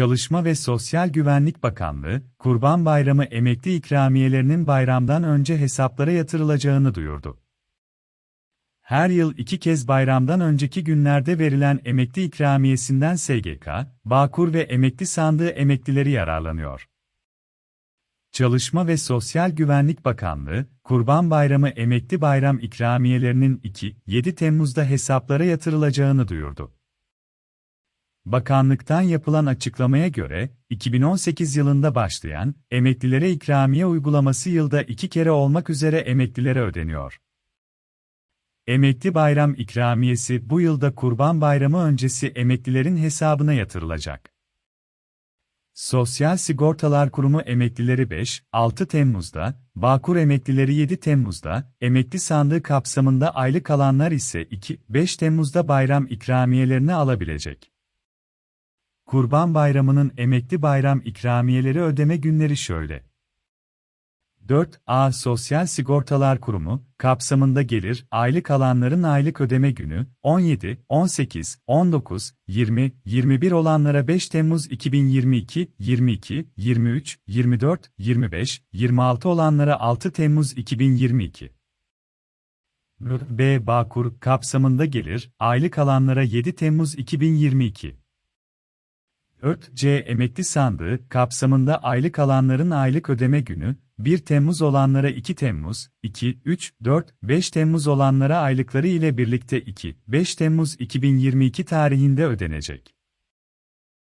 Çalışma ve Sosyal Güvenlik Bakanlığı, Kurban Bayramı emekli ikramiyelerinin bayramdan önce hesaplara yatırılacağını duyurdu. Her yıl iki kez bayramdan önceki günlerde verilen emekli ikramiyesinden SGK, Bağkur ve emekli sandığı emeklileri yararlanıyor. Çalışma ve Sosyal Güvenlik Bakanlığı, Kurban Bayramı emekli bayram ikramiyelerinin 2-7 Temmuz'da hesaplara yatırılacağını duyurdu. Bakanlıktan yapılan açıklamaya göre, 2018 yılında başlayan, emeklilere ikramiye uygulaması yılda iki kere olmak üzere emeklilere ödeniyor. Emekli bayram ikramiyesi bu yılda Kurban Bayramı öncesi emeklilerin hesabına yatırılacak. Sosyal Sigortalar Kurumu emeklileri 5-6 Temmuz'da, Bağkur emeklileri 7 Temmuz'da, emekli sandığı kapsamında aylık alanlar ise 2-5 Temmuz'da bayram ikramiyelerini alabilecek. Kurban Bayramı'nın emekli bayram ikramiyeleri ödeme günleri şöyle. 4. Sosyal Sigortalar Kurumu, kapsamında gelir, aylık alanların aylık ödeme günü, 17, 18, 19, 20, 21 olanlara 5 Temmuz 2022, 22, 23, 24, 25, 26 olanlara 6 Temmuz 2022. B. Bağkur, kapsamında gelir, aylık alanlara 7 Temmuz 2022. 4. C. Emekli sandığı, kapsamında aylık alanların aylık ödeme günü, 1 Temmuz olanlara 2 Temmuz, 2, 3, 4, 5 Temmuz olanlara aylıkları ile birlikte 2, 5 Temmuz 2022 tarihinde ödenecek.